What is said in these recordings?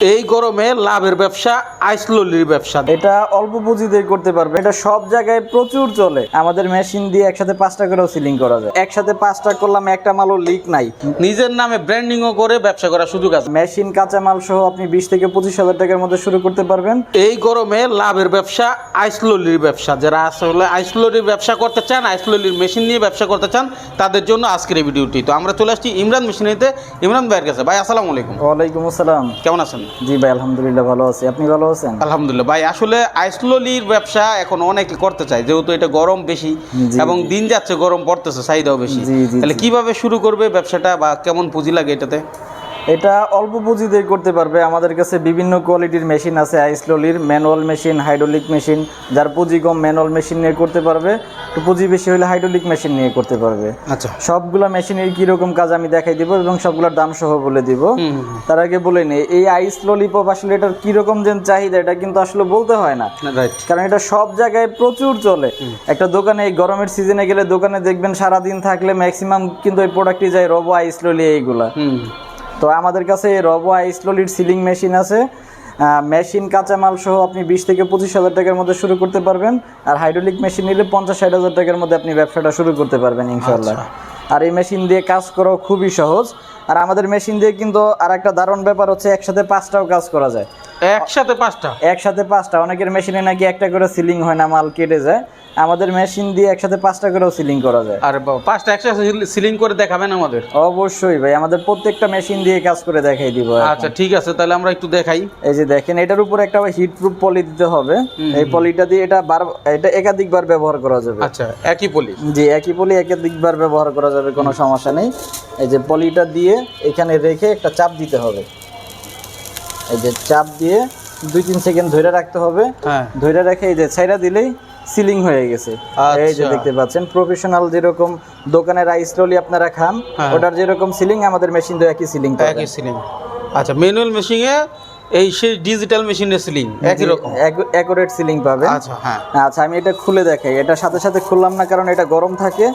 এই গরমে লাভের ব্যবসা আইসললির ব্যবসা। এটা অল্প পুঁজিতে করতে পারবে। এটা সব জায়গায় প্রচুর চলে। আমাদের মেশিন দিয়ে একসাথে পাঁচটা করেও সিলিং করা যায়। একসাথে পাঁচটা করলাম একটা মালও লিক নাই। নিজের নামে ব্র্যান্ডিংও করে ব্যবসা করার সুযোগ আছে। মেশিন কাঁচামাল সহ আপনি বিশ থেকে পঁচিশ হাজার টাকার মধ্যে শুরু করতে পারবেন। এই গরমে লাভের ব্যবসা আইসললির ব্যবসা। যারা আসলে আইসললির ব্যবসা করতে চান আইসললির মেশিন নিয়ে ব্যবসা করতে চান তাদের জন্য আজকের এই ভিডিওটি। তো আমরা চলে আসছি ইমরান মেশিনিতে। ইমরান ভাইয়ের কাছে। ভাই আসসালামু আলাইকুম। ওয়ালাইকুম আসসালাম। কেমন আছেন? জি ভাই আলহামদুলিল্লাহ ভালো আছি। আপনি ভালো আছেন? আলহামদুলিল্লাহ। ভাই আসলে আইসলোলির ব্যবসা এখন অনেকে করতে চায় যেহেতু এটা গরম বেশি এবং দিন যাচ্ছে গরম পড়তেছে চাহিদাও বেশি। তাহলে কীভাবে শুরু করবে ব্যবসাটা বা কেমন পুঁজি লাগে এটাতে? এটা অল্প পুঁজিতে করতে পারবে। আমাদের কাছে বিভিন্ন কোয়ালিটির মেশিন আছে আইসলোলির ম্যানুয়াল মেশিন হাইড্রোলিক মেশিন যার পুঁজি কম ম্যানুয়াল মেশিন নিয়ে করতে পারবে। একটু পুঁজি বেশি হলে হাইড্রোলিক মেশিন নিয়ে করতে পারবে। আচ্ছা। সবগুলা মেশিনের কীরকম কাজ আমি দেখাই দিব এবং সবগুলোর দাম সহ বলে দিব। তার আগে বলে নেই এই আইস ললিপপ আসলে এটার কীরকম যে চাহিদা এটা কিন্তু আসলে বলতে হয় না। কারণ এটা সব জায়গায় প্রচুর চলে। একটা দোকানে এই গরমের সিজনে গেলে দোকানে দেখবেন সারা দিন থাকলে ম্যাক্সিমাম কিন্তু এই প্রোডাক্টই যায় রবো আইস ললি এইগুলা। তো আমাদের কাছে রবো আইস ললির সিলিং মেশিন আছে। মেশিন কাঁচামাল সহ আপনি বিশ থেকে পঁচিশ হাজার টাকার মধ্যে শুরু করতে পারবেন। আর হাইড্রোলিক মেশিন নিলে পঞ্চাশ ষাট হাজার টাকার মধ্যে আপনি ব্যবসাটা শুরু করতে পারবেন ইনশাল্লাহ আর এই মেশিন দিয়ে কাজ করাও খুবই সহজ। আর আমাদের মেশিন দিয়ে কিন্তু আর একটা দারুণ ব্যাপার হচ্ছে একসাথে পাঁচটাও কাজ করা যায়। একসাথে পাঁচটা? একসাথে পাঁচটা। অনেকের মেশিনে নাকি একটা করে সিলিং হয় না মাল কেটে যায়। আমাদের মেশিন দিয়ে একসাথে পাঁচটা করেও সিলিং করা যায়। আর বাবা, পাঁচটা একসাথে সিলিং করে দেখাবেন আমাদের? অবশ্যই ভাই আমাদের প্রত্যেকটা মেশিন দিয়ে কাজ করে দেখাই দিব আচ্ছা ঠিক আছে তাহলে আমরা একটু দেখাই। এই যে দেখেন এটার উপর একটা হিট প্রুফ পলি দিতে হবে। এই পলিটা দিয়ে এটা বার এটা একাধিকবার ব্যবহার করা যাবে। আচ্ছা একই পলি জি একই পলি একাধিকবার ব্যবহার করা যাবে কোনো সমস্যা নেই। এই যে পলিটা দিয়ে এখানে রেখে একটা চাপ দিতে হবে। এই যে চাপ দিয়ে দুই তিন সেকেন্ড ধরে রাখতে হবে। হ্যাঁ। ধরে রেখে এই যে ছাইরা দিলেই সিলিং হয়ে গেছে এই যে আচ্ছা। দেখতে পাচ্ছেন প্রফেশনাল যেরকম দোকানে রাইস রোলি আপনারা খান হ্যাঁ। ওটার যেরকম সিলিং আমাদের মেশিন তো একই সিলিং একই সিলিং আচ্ছা ম্যানুয়াল মেশিনে এই সেই ডিজিটাল মেশিনের সিলিং একই রকম। অ্যাকুরেট সিলিং পাবে। আচ্ছা হ্যাঁ। আচ্ছা আমি এটা খুলে দেখাই। এটা সাথে সাথে খুললাম না কারণ এটা গরম থাকে।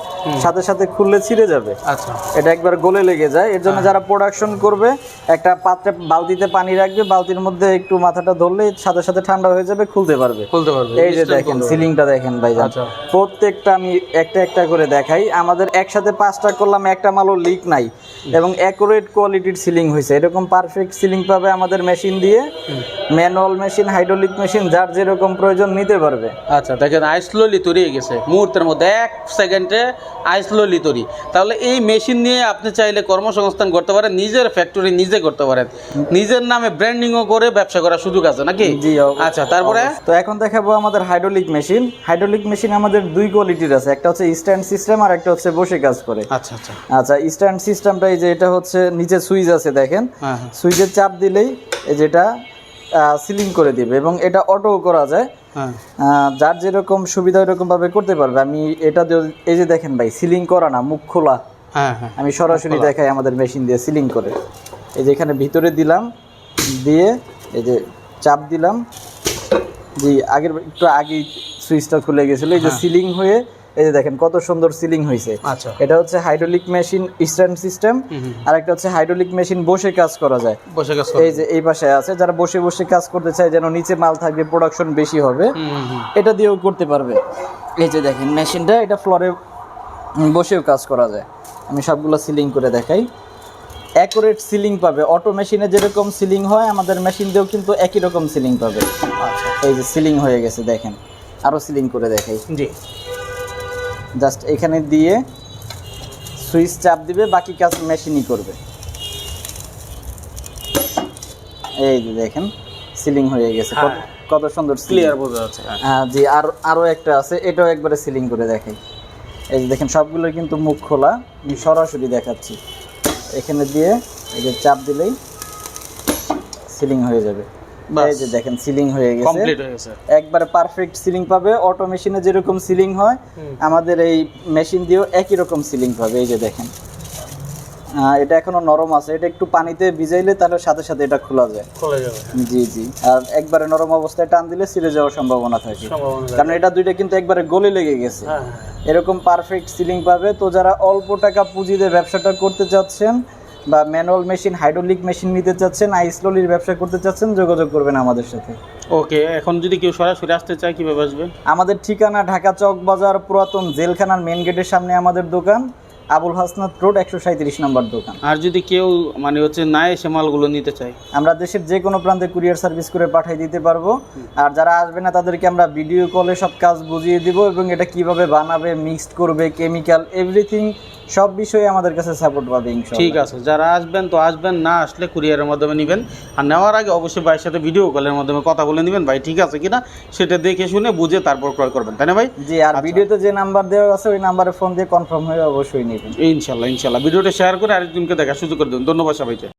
সাথে সাথে খুললে ছিঁড়ে যাবে। আচ্ছা। এটা একবার গলে লেগে যায়। এর জন্য যারা প্রোডাকশন করবে একটা পাত্রে বালতিতে পানি রাখবে বালতির মধ্যে একটু মাথাটা ধরলে সাথে সাথে ঠান্ডা হয়ে যাবে খুলতে পারবে। খুলতে পারবে। এই যে দেখেন সিলিংটা দেখেন ভাই আচ্ছা। প্রত্যেকটা আমি একটা একটা করে দেখাই। আমাদের একসাথে পাঁচটা করলাম একটা মালও লিক নাই। এবং অ্যাকুরেট কোয়ালিটির সিলিং হয়েছে এরকম পারফেক্ট সিলিং পাবে আমাদের মেশিন দিয়ে। ম্যানুয়াল মেশিন হাইড্রোলিক মেশিন যার যেরকম প্রয়োজন নিতে পারবে। আচ্ছা দেখেন আইসলোলি তৈরি হয়ে গেছে। মুহূর্তের মধ্যে এক সেকেন্ডে আইসলোলি তৈরি। তাহলে এই মেশিন নিয়ে আপনি চাইলে কর্মসংস্থান করতে পারেন নিজের ফ্যাক্টরি নিজে করতে পারেন। নিজের নামে ব্র্যান্ডিংও করে ব্যবসা করার সুযোগ আছে নাকি? জি। আচ্ছা তারপরে? তো এখন দেখাবো আমাদের হাইড্রোলিক মেশিন হাইড্রোলিক মেশিন আমাদের দুই কোয়ালিটির আছে। একটা হচ্ছে স্ট্যান্ড সিস্টেম আর একটা হচ্ছে বসে কাজ করে। আচ্ছা আচ্ছা। আচ্ছা স্ট্যান্ড সিস্টেমটা এই যে এটা হচ্ছে নিচে সুইচ আছে দেখেন। হ্যাঁ হ্যাঁ। সুইচের চাপ দিলেই এই যেটা সিলিং করে দিবে এবং এটা অটো করা যায়। হ্যাঁ। যার যেরকম সুবিধা ওরকম ভাবে করতে পারবে। আমি এটা এই যে দেখেন ভাই সিলিং করা না মুখ খোলা। আমি সরাসরি দেখাই আমাদের মেশিন দিয়ে সিলিং করে। এই যে এখানে ভিতরে দিলাম দিয়ে এই যে চাপ দিলাম। জি আগের একটু আগেই সুইচটা খুলে গেছিল। এই যে সিলিং হয়ে এই যে দেখেন কত সুন্দর সিলিং হয়েছে আচ্ছা। এটা হচ্ছে হাইড্রোলিক মেশিন স্ট্যান্ড সিস্টেম আর একটা হচ্ছে হাইড্রোলিক মেশিন বসে কাজ করা যায়। বসে গেছে এই যে এই পাশে আছে যারা বসে বসে কাজ করতে চায় যেন নিচে মাল থাকবে প্রোডাকশন বেশি হবে। এটা দিয়েও করতে পারবে। এই যে দেখেন মেশিনটা এটা ফ্লোরে বসেও কাজ করা যায়। আমি সবগুলো সিলিং করে দেখাই। অ্যাকুরেট সিলিং পাবে। অটো মেশিনে যেরকম সিলিং হয় আমাদের মেশিন দিয়েও কিন্তু একই রকম সিলিং পাবে। আচ্ছা। এই যে সিলিং হয়ে গেছে দেখেন। আরও সিলিং করে দেখাই। জি। জাস্ট এখানে দিয়ে সুইচ চাপ দিবে বাকি কাজ মেশিনই করবে এই যে দেখেন সিলিং হয়ে গেছে কত- হ্যাঁ। সুন্দর। ক্লিয়ার বোঝা যাচ্ছে হ্যাঁ হ্যাঁ জি আর আরও একটা আছে এটাও একবারে সিলিং করে দেখাই এই যে দেখেন সবগুলো কিন্তু মুখ খোলা আমি সরাসরি দেখাচ্ছি এখানে দিয়ে এই যে চাপ দিলেই সিলিং হয়ে যাবে। এই যে দেখেন সিলিং হয়ে গেছে। কমপ্লিট হয়ে গেছে। একবারে পারফেক্ট সিলিং পাবে। অটো মেশিনে যেরকম সিলিং হয় আমাদের এই মেশিন দিয়েও একই রকম সিলিং পাবে। এই যে দেখেন। এটা এখনও নরম আছে। এটা একটু পানিতে ভিজাইলে তাহলে সাথে সাথে এটা খোলা যায়। খুলে যাবে। জি জি। আর একবারে নরম অবস্থায় টান দিলে ছিঁড়ে যাওয়ার সম্ভাবনা থাকে। কারণ এটা দুইটা কিন্তু একবারে গলে লেগে গেছে। হ্যাঁ এরকম পারফেক্ট সিলিং পাবে। তো যারা অল্প টাকা পুঁজি দিয়ে ব্যবসাটা করতে চাচ্ছেন বা ম্যানুয়াল মেশিন হাইড্রোলিক মেশিন নিতে চাচ্ছেন আইসলোলির ব্যবসা করতে চাচ্ছেন যোগাযোগ করবেন আমাদের সাথে। ওকে এখন যদি কেউ সরাসরি আসতে চায় কীভাবে আসবে? আমাদের ঠিকানা ঢাকা চক বাজার পুরাতন জেলখানার মেন গেটের সামনে আমাদের দোকান আবুল হাসনাত রোড একশো সাঁত্রিশ নম্বর দোকান। আর যদি কেউ মানে হচ্ছে না এসে মালগুলো নিতে চায়? আমরা দেশের যে কোনো প্রান্তে কুরিয়ার সার্ভিস করে পাঠিয়ে দিতে পারব। আর যারা আসবে না তাদেরকে আমরা ভিডিও কলে সব কাজ বুঝিয়ে দিব এবং এটা কীভাবে বানাবে মিক্সড করবে কেমিক্যাল এভরিথিং সব বিষয়ে আমাদের কাছে সাপোর্ট পাবে ঠিক আছে যারা আসবেন তো আসবেন না আসলে কুরিয়ারের মাধ্যমে নেবেন। আর নেওয়ার আগে অবশ্যই ভাইয়ের সাথে ভিডিও কলের মাধ্যমে কথা বলে নেবেন। ভাই ঠিক আছে কিনা? সেটা দেখে শুনে বুঝে তারপর ক্রয় করবেন। তাই না ভাই? জি আর ভিডিওতে যে নাম্বার দেওয়া আছে ওই নাম্বারে ফোন দিয়ে কনফার্ম হয়ে অবশ্যই নেবেন। ইনশাল্লাহ ইনশাল্লাহ ভিডিওটা শেয়ার করে আরেকজনকে দেখা সুযোগ করে দেবেন। ধন্যবাদ সবাইকে।